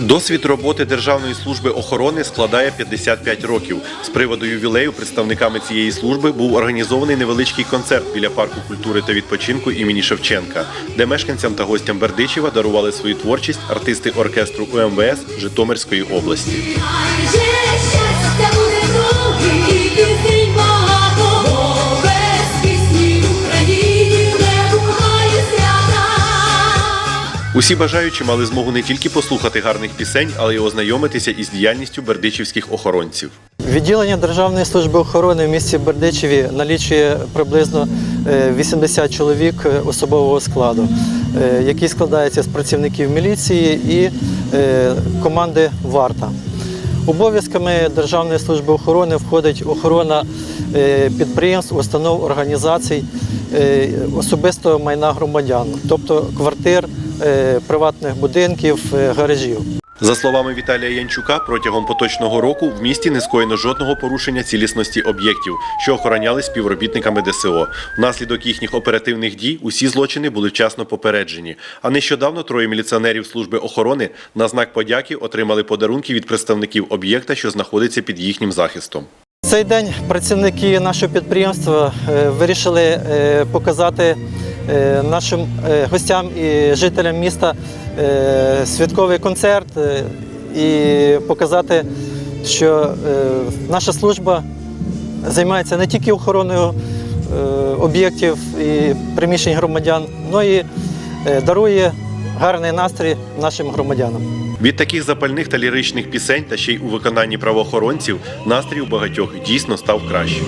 Досвід роботи Державної служби охорони складає 55 років. З приводу ювілею представниками цієї служби був організований невеличкий концерт біля парку культури та відпочинку імені Шевченка, де мешканцям та гостям Бердичева дарували свою творчість артисти оркестру УМВС Житомирської області. Усі бажаючі мали змогу не тільки послухати гарних пісень, але й ознайомитися із діяльністю бердичівських охоронців. Відділення Державної служби охорони в місті Бердичеві налічує приблизно е, 80 чоловік е, особового складу, е, який складається з працівників міліції і е, команди Варта. Обов'язками Державної служби охорони входить охорона е, підприємств, установ, організацій, е, особистого майна громадян, тобто квартир, е, приватних будинків, е, гаражів. За словами Віталія Янчука, протягом поточного року в місті не скоєно жодного порушення цілісності об'єктів, що охороняли співробітниками ДСО. Внаслідок їхніх оперативних дій усі злочини були вчасно попереджені. А нещодавно троє міліціонерів служби охорони на знак подяки отримали подарунки від представників об'єкта, що знаходиться під їхнім захистом. Цей день працівники нашого підприємства е, вирішили е, показати е, нашим е, гостям і жителям міста е, святковий концерт е, і показати, що е, наша служба займається не тільки охороною е, об'єктів і приміщень громадян, але е, дарує гарний настрій нашим громадянам. Від таких запальних та ліричних пісень, та ще й у виконанні правоохоронців, настрій у багатьох дійсно став кращим.